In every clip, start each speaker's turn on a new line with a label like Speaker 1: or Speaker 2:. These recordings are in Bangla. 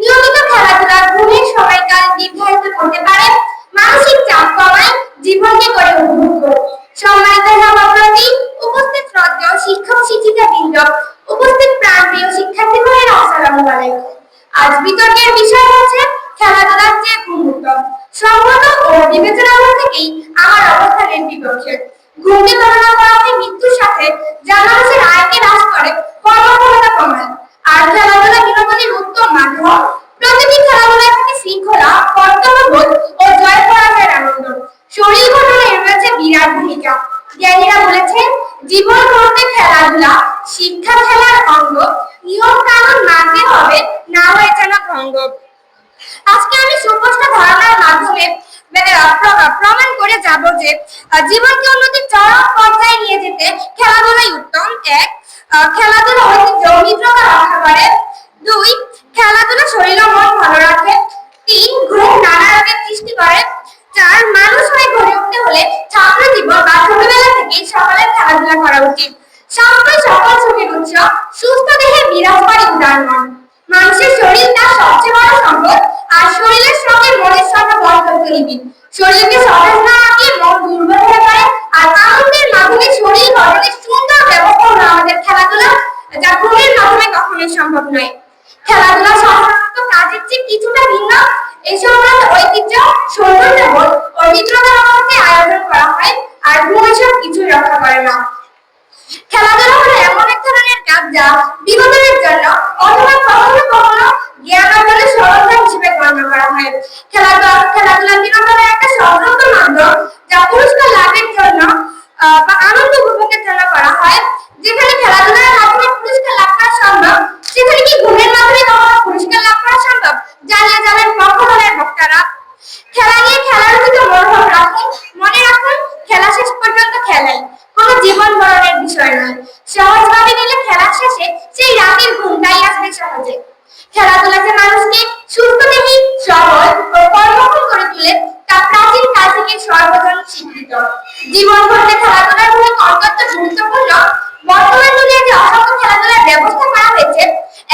Speaker 1: নিয়মিত খেলাধুলা ঘুমের সময়কাল দীর্ঘায়িত করতে পারে। মানসিক চাপ কমায়, জীবনকে করে। উপভোগ সম্মানিত সভাপতি উপস্থিত শ্রদ্ধেয় শিক্ষক শিক্ষিকা বৃন্দ, উপস্থিত প্রাণপ্রিয় শিক্ষার্থী ভাইয়েরা আসসালামু আলাইকুম। আজ বিতর্কের বিষয় হচ্ছে খেলাধুলার চেয়ে ঘুম উত্তম সংগত ও বিবেচনামূল থেকেই আমার অবস্থানের বিপক্ষে। ঘুমকে তুলনা করা হয় মৃত্যুর সাথে যা মানুষের আয়কে হ্রাস করে অঙ্গ। নিয়ম কানুন মানতে হবে, না হয়ে যেন ভঙ্গ। আজকে আমি মাধ্যমে প্রমাণ করে যাব যে জীবনকে উন্নতির চরম পর্যায়ে নিয়ে যেতে সৃষ্টি করে চার মানুষ হয়ে গড়ে উঠতে হলে ছাত্র জীবন বা ছোটবেলা থেকেই সকলের খেলাধুলা করা উচিত। স্বাস্থ্য সকল সুখের উৎস, সুস্থ দেহে বিরাজ করে উদাহরণ মানুষের শরীর তার সবচেয়ে বড় সম্পদ, আর শরীরের সঙ্গে মনের সঙ্গে বন্ধ নিবি শরীরকে সতেজ না রাখলে মন দুর্বল হয়ে পড়ে, আর আনন্দের মাধ্যমে শরীর গঠনের সুন্দর ব্যবস্থা হলো আমাদের খেলাধুলা, যা ঘুমের মাধ্যমে কখনোই সম্ভব নয়। খেলাধুলা সাধারণত কাজের চেয়ে কিছুটা ভিন্ন এই সংক্রান্ত ঐতিহ্য সৌন্দর্যবোধ ও মিত্রতার অভাবকে আয়োজন করা হয় আর ঘুম কিছুই রক্ষা করে না। খেলাধুলা হলো এমন এক ধরনের কাজ যা বিনোদনের জন্য অথবা কখনো কখনো জ্ঞান অর্জনের সরঞ্জাম হিসেবে গণ্য করা হয়। খেলাধুলা খেলাধুলা বিনোদনের একটা স্বতন্ত্র মাধ্যম যা পুরস্কার লাভের জন্য বা আনন্দ উপভোগের জন্য করা হয়, যেখানে জীবন মরণের বিষয় নয়। সহজভাবে নিলে খেলা শেষে সেই রাতের ঘুমটাই আসবে সহজে। খেলাধুলাকে মানুষকে সুস্থ দেহি সবল ও কর্মক্ষম করে তুলে তা প্রাচীন কাল থেকে সর্বজন স্বীকৃত। জীবন গড়তে খেলাধুলার ভূমিকা অত্যন্ত গুরুত্বপূর্ণ বর্তমান অসংখ্য খেলাধুলার ব্যবস্থা করা হয়েছে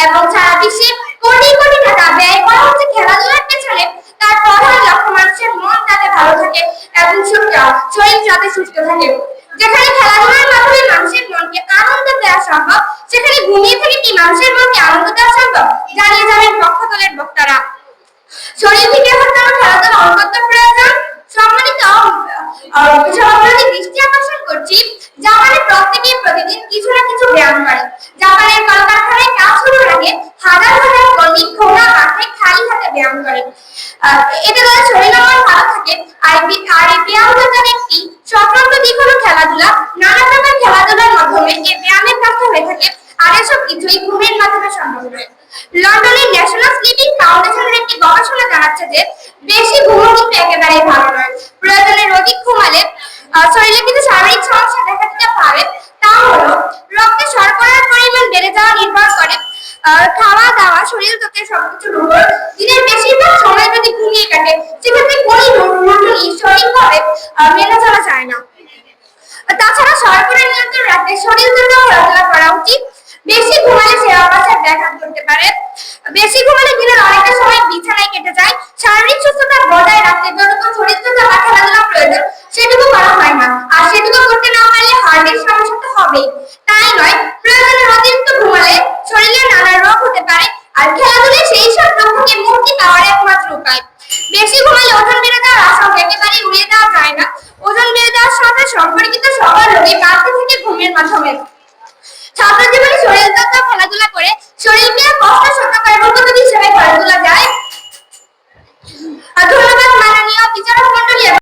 Speaker 1: এবং সারা বিশ্বে কোটি কোটি টাকা ব্যয় করা হচ্ছে খেলাধুলার পেছনে, তার প্রধান লক্ষ্য মানুষের মন যাতে ভালো থাকে এবং শরীর যাতে সুস্থ থাকে। যেখানে খেলাধুলার মাধ্যমে মানুষের মনকে আনন্দ দেওয়া সম্ভব, সেখানে ঘুমিয়ে থেকে কি মানুষের মনকে আনন্দ দেওয়া সম্ভব? জানিয়ে যাবেন পক্ষ দলের বক্তারা। শরীর থেকে হচ্ছে খেলাধুলা অত্যন্ত প্রয়োজন। লন্ডনের ন্যাশনাল স্লিপিং ফাউন্ডেশনের একটি গবেষণা জানাচ্ছে যে বেশি ঘুমও একেবারেই ভালো নয়। প্রয়োজনের অধিক ঘুমালে শরীরে কিন্তু শারীরিক সমস্যা দেখা দিতে পারে। তা হলো, রক্তে শর্করার পরিমাণ বেড়ে যাওয়া নির্ভর করে খাওয়া দাওয়া, শরীর থেকে সবকিছুর উপর। দিনের বেশিরভাগ সময় যদি ঘুমিয়ে কাটে, সেক্ষেত্রে কোনো রুটিনই সঠিকভাবে মেনে চলা যায় না। তাছাড়া শর্করা নিয়ন্ত্রণ রাখতে শরীর জন্য খেলাধুলা করা উচিত। বেশি ঘুমালে সে অবস্থায় করতে পারে। বেশি ঘুমালে দিনের অনেকটা সময় বিছানায় কেটে যায়। শারীরিক সুস্থতা বজায় রাখতে যতটুকু শরীর চর্চা বা খেলাধুলা প্রয়োজন, সেটুকু করা হয় না। আর সেটুকু করতে না পারলে হার্টের সমস্যা তো হবেই। তাই নয় প্রয়োজনের অতিরিক্ত ঘুমালে শরীরে নানা রোগ হতে পারে। আর খেলাধুলায় সেই সব রোগ থেকে মুক্তি পাওয়ার একমাত্র উপায়। বেশি ঘুমালে ওজন বেড়ে যাওয়ার আশঙ্কা একেবারেই উড়িয়ে দেওয়া যায় না। ওজন বেড়ে যাওয়ার সাথে সম্পর্কিত সকল রোগে বাড়তে থেকে ঘুমের মাধ্যমে ছাত্র জীবনে শরীর চর্চা খেলাধুলা করে শরীর নিয়ে কষ্ট সহ্য করে পদ্ধতি হিসেবে গড়ে তোলা যায়।